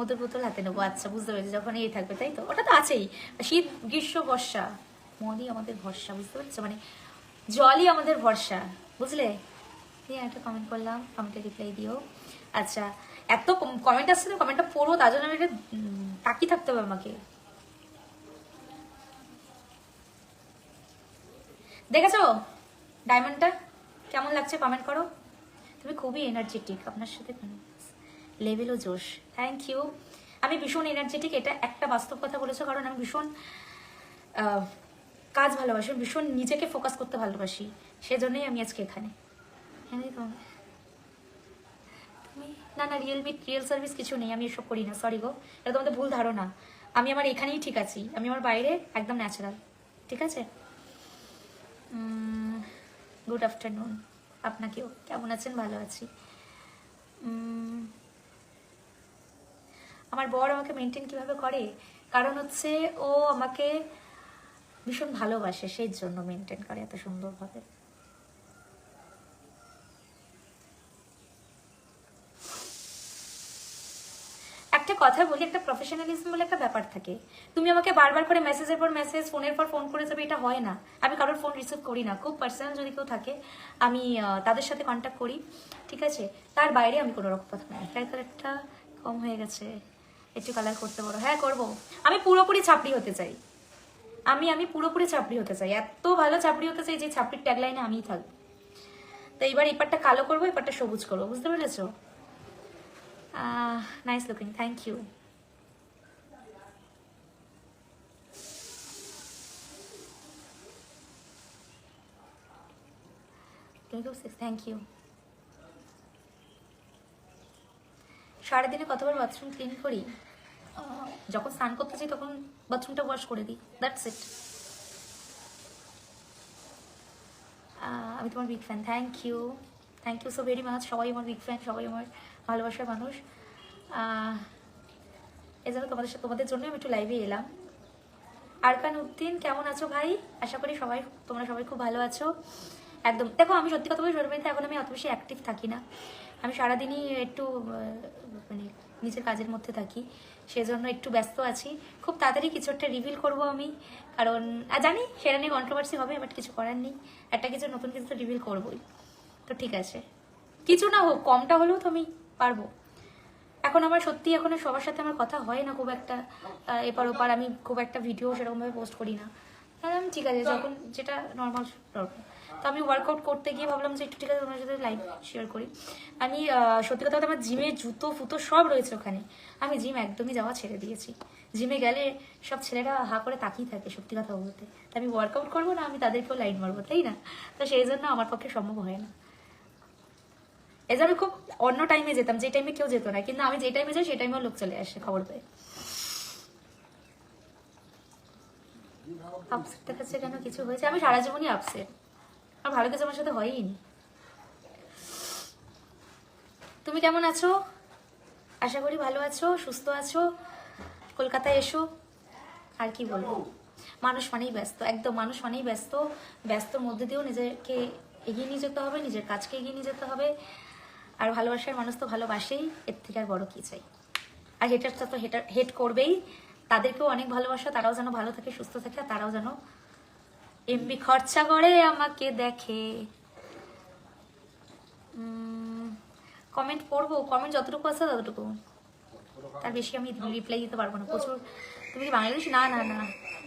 মধুর বোতল হাতে নেব। আচ্ছা বুঝতে পেরেছি, যখন এই থাকবে, তাই তো? ওটা তো আছেই। শীত, গ্রীষ্ম, বর্ষা। মনই আমাদের ভরসা, বুঝতে পারছ? মানে জলই আমাদের ভরসা, বুঝলে? দিয়ে একটা কমেন্ট করলাম কমেন্টে রিপ্লাই দিও। আচ্ছা এত কমেন্ট আসছে তো কমেন্টটা পড়ব তার জন্য এটা তাকিয়ে থাকতে হবে আমাকে। দেখেছ? ডায়মন্ডটা কেমন লাগছে? কমেন্ট করো। তুমি খুবই এনার্জেটিক আপনার সাথে লেভেলও জোশ। থ্যাংক ইউ আমি ভীষণ এনার্জেটিক এটা একটা বাস্তব কথা বলেছ, কারণ আমি ভীষণ কাজ ভালোবাসি ভীষণ নিজেকে ফোকাস করতে ভালোবাসি, সেজন্যই আমি আজকে এখানে। হ্যাঁ তুমি, না না রিয়েল বিট রিয়েল সার্ভিস কিছু নেই, আমি এসব করি না সরি গো, এটা তোমাদের ভুল ধারণা। আমি আমার এখানেই ঠিক আছি, আমি আমার বাইরে একদম ন্যাচারাল ঠিক আছে? গুড আফটারনুন আপনাকেও, কেমন আছেন? ভালো আছি। আমার বর আমাকে মেনটেন কীভাবে করে? কারণ হচ্ছে ও আমাকে ভীষণ ভালোবাসে, সেই জন্য মেনটেন করে এত সুন্দরভাবে। একটা কথা বলি, একটা প্রফেশনালিজম বলে একটা ব্যাপার থাকে। তুমি আমাকে বারবার করে মেসেজের পর মেসেজ ফোনের পর ফোন করে যাবে, এটা হয় না। আমি কারোর ফোন রিসিভ করি না। খুব পার্সোনাল যদি কেউ থাকে, আমি তাদের সাথে কন্ট্যাক্ট করি, ঠিক আছে? তার বাইরে আমি কোনো রকম কথা তাই কালারটা কম হয়ে গেছে। একটু কালার করতে পারো হ্যাঁ করব। আমি পুরোপুরি ছাপড়ি হতে চাই। আমি আমি পুরোপুরি ছাপড়ি হতে চাই। এত ভালো ছাপড়ি হতে চাই যে ছাপড়ির ট্যাগলাইনে আমিই থাকব তো এবার এপারটা কালো করব এপারটা সবুজ করব। বুঝতে পেরেছ? Nice looking thank you thank you সারাদিনে কতবার বাথরুম ক্লিন করি? যখন স্নান করতে চাই তখন বাথরুমটা ওয়াশ করে দিই। দ্যাটস ইট আমি তোমার big fan thank you thank you so very much সবাই আমার বিগ ফ্যান সবাই আমার ভালোবাসার মানুষ। এজন্য তোমাদের সাথে তোমাদের জন্য আমি একটু লাইভে এলাম। আরকান উদ্দিন, কেমন আছো ভাই? আশা করি সবাই তোমরা সবাই খুব ভালো আছো। একদম দেখো, আমি সত্যি কথা বলি সরবারিতে এখন আমি অত বেশি অ্যাক্টিভ থাকি না। আমি সারাদিনই একটু মানে নিজের কাজের মধ্যে থাকি সেজন্য একটু ব্যস্ত আছি। খুব তাড়াতাড়ি কিছু একটা রিভিল করব আমি কারণ আর জানি সেটা নিয়ে কন্ট্রোভার্সি হবে বাট কিছু করার নেই। একটা কিছু নতুন কিছু তো রিভিল করবোই। তো ঠিক আছে। কিছু না হোক কমটা হলেও তো আমি পারব। এখন আমার সত্যি এখন সবার সাথে আমার কথা হয় না খুব একটা এপার ওপার আমি খুব একটা ভিডিও সেরকমভাবে পোস্ট করি না। তাহলে আমি ঠিক আছে যখন যেটা নর্মাল দরকার। তো আমি ওয়ার্কআউট করতে গিয়ে ভাবলাম যে একটু ঠিক আছে, তোমার সাথে লাইভ শেয়ার করি। আমি সত্যি কথা আমার জিমের জুতো, ফুতো সব রয়েছে ওখানে। আমি জিম একদমই যাওয়া ছেড়ে দিয়েছি। জিমে গেলে সব ছেলেরা হা করে তাকিয়ে থাকে সত্যি কথা বলতে। তা আমি ওয়ার্কআউট করব না, আমি তাদেরকেও লাইন মারবো, তাই না? তো সেই জন্য আমার পক্ষে সম্ভব হয় না। এই আমি খুব অন্য টাইমে যেতাম, যে টাইমে কেউ যেত না। কিন্তু আমি যে টাইমে যাই, সেই টাইমেও লোক চলে আসে, খবর পেয়ে। আপসেট দেখাচ্ছে কেন? কিছু হয়েছে? আমি সারা জীবনই আপসেট আর ভালো কিছু আমার সাথে হয়ই নি তুমি কেমন আছো? আশা করি ভালো আছো, সুস্থ আছো। কলকাতায় এসো। আর কি বলব? মানুষ মানেই ব্যস্ত, একদম মানুষ মানেই ব্যস্ত। ব্যস্তর মধ্যে দিয়েও নিজেকে এগিয়ে নিয়ে যেতে হবে, নিজের কাজকে এগিয়ে নিয়ে যেতে হবে। আর ভালোবাসার মানুষ তো ভালোবাসেই, এর থেকে আর বড় কি চাই? আর হেটারটা তো হেটার হেট করবেই। তাদেরকেও অনেক ভালোবাসা, তারাও যেন ভালো থাকে, সুস্থ থাকে, আর তারাও যেন এমবি খরচা করে আমাকে দেখে কমেন্ট পড়বো কমেন্ট যতটুকু আছে ততটুকু তার বেশি আমি রিপ্লাই দিতে পারবো না প্রচুর তুমি কি বাংলাদেশ না না না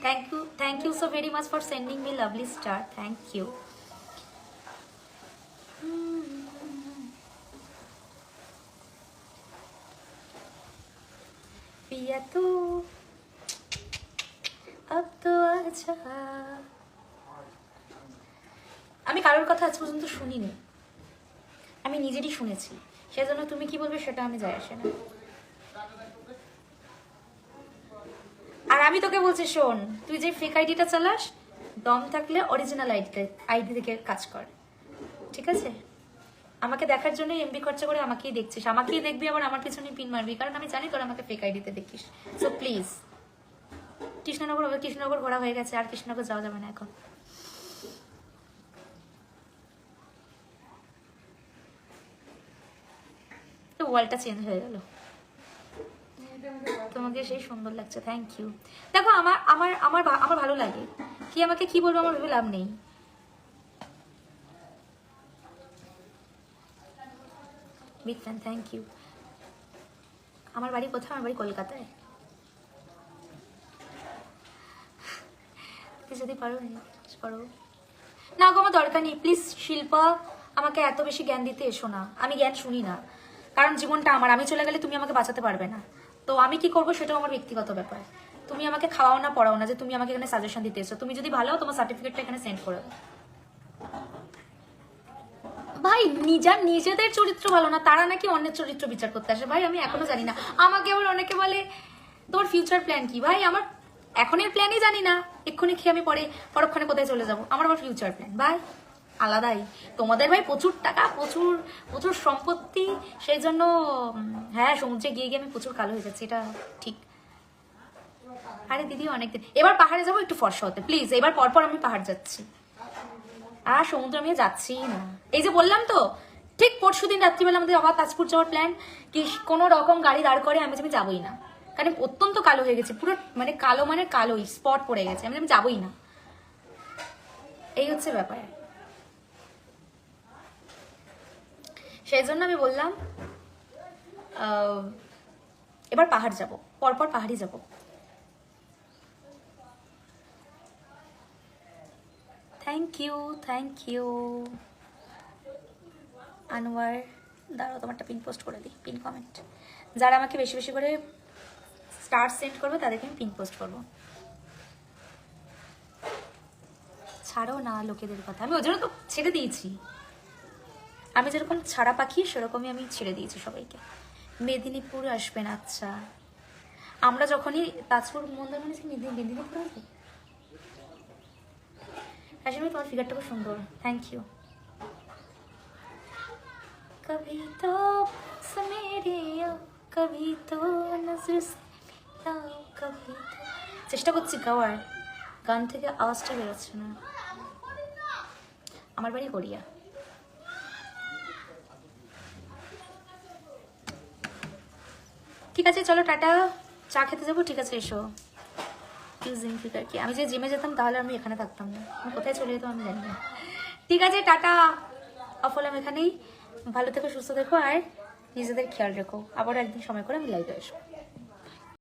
thank you thank you so very much for sending me lovely star thank you पिया तू अब तो आजा আমি কারোর কথা আজ পর্যন্ত শুনিনি। আমি নিজেরই শুনেছি। সেজন্য তুমি কি বলবে সেটা আমি যাই আসে না। আর আমি তোকে বলছি, শোন, তুই যে ফেক আইডিটা চালাস, দম থাকলে অরিজিনাল আইডি আইডি থেকে কাজ কর। ঠিক আছে? আমাকে দেখার জন্য এমবি খরচা করে আমাকেই দেখছিস। আমাকেই দেখবি, আবার আমার পিছনে পিন মারবি। কারণ আমি জানি তোর আমাকে ফেক আইডিতে দেখিস। সো প্লিজ কৃষ্ণনগর কৃষ্ণনগর ঘোরা হয়ে গেছে। আর কৃষ্ণনগর যাওয়া যাবে না এখন। ওয়ালটা চেঞ্জ হয়ে গেল। তোমাকে সেই সুন্দর লাগছে থ্যাংক ইউ দেখো, আমার আমার আমার আমার ভালো লাগে। কি আমাকে কি বলব আমার ভেবে লাভ নেই। বিগ ফ্যান থ্যাংক ইউ আমার বাড়ি কোথায়? আমার বাড়ি কলকাতায়। যদি পারো করো। না গো, আমার দরকার নেই। প্লিজ শিল্পা, আমাকে এত বেশি জ্ঞান দিতে এসো না। আমি জ্ঞান শুনি না। কারণ জীবনটা আমার। আমি চলে গেলে তুমি আমাকে বাঁচাতে পারবে না। তো আমি কি করব সেটাও আমার ব্যক্তিগত ব্যাপার। তুমি আমাকে খাওয়াও না, পড়াও না যে তুমি আমাকে এখানে সাজেশন দিতে এসো তুমি যদি ভালো তোমার সার্টিফিকেটটা এখানে সেন্ড করে ভাই নিজের নিজেদের চরিত্র ভালো না, তারা নাকি অন্যের চরিত্র বিচার করতে আসে। ভাই, আমি এখনও জানি না। আমাকে আবার অনেকে বলে, তোমার ফিউচার প্ল্যান কি? ভাই, আমার এখনের প্ল্যানই জানি না। এক্ষুনি খেয়ে আমি পরে পরক্ষণে কোথায় চলে যাব? আমার আবার ফিউচার প্ল্যান ভাই আলাদাই। তোমাদের ভাই প্রচুর টাকা, প্রচুর প্রচুর সম্পত্তি, সেই জন্য হ্যাঁ সমুদ্রে গিয়ে গিয়ে আমি প্রচুর কালো হয়ে যাচ্ছি, এটা ঠিক। আরে দিদি অনেকদিন এবার পাহাড়ে যাব একটু ফর্সা হতে। প্লিজ, এবার পরপর আমি পাহাড় যাচ্ছি। আর সমুদ্র আমি যাচ্ছি না। এই যে বললাম তো, ঠিক পরশু দিন রাত্রিবেলা আমাদের আবার তাজপুর যাওয়ার প্ল্যান কি কোনো রকম গাড়ি দাঁড় করে আমি আমি যাবোই না। কারণ অত্যন্ত কালো হয়ে গেছে, পুরো মানে কালো মানে কালোই স্পট পড়ে গেছে। আমি আমি যাবোই না। এই হচ্ছে ব্যাপার। সেই জন্য আমি বললাম এবার পাহাড় যাব, পরপর পাহাড়ি যাব। Thank you thank you Anwar, দাঁড়াও, তোমারটা পিন পোস্ট করে দিই পিন কমেন্ট যারা আমাকে বেশি বেশি করে স্টার সেন্ড করবে, তাদেরকে আমি পিন পোস্ট করব। ছাড়ো না, লোকেদের কথা। আমি ওই জন্য তো ছেড়ে দিয়েছি। আমি যেরকম ছাড়া পাখি, সেরকমই আমি ছেড়ে দিয়েছি সবাইকে। মেদিনীপুর আসবেন আচ্ছা। আমরা যখনই তাজপুর মন্দারমণি মেদিনীপুর আসব? আসলে তোমার ফিগারটা খুব সুন্দর। থ্যাংক ইউ কবি তো সমেরে কবি তো নজর কবি তো চেষ্টা করছি গাওয়ার। গান থেকে আওয়াজটা বেরোচ্ছে না। আমার বাড়ি গড়িয়া। ঠিক আছে, চলো টাটা। চা খেতে যাব, ঠিক আছে, এসো। ইউজিং ফিগার কি? আমি যে জিমে যেতাম, তাহলে আমি এখানে থাকতাম না। আমি কোথায় চলে যেতাম, আমি জানি না। ঠিক আছে, টাটা। অফলাম এখানেই। ভালো থেকো, সুস্থ থেকো, আর নিজেদের খেয়াল রেখো। আবার একদিন সময় করে আমি লাইভে আসব।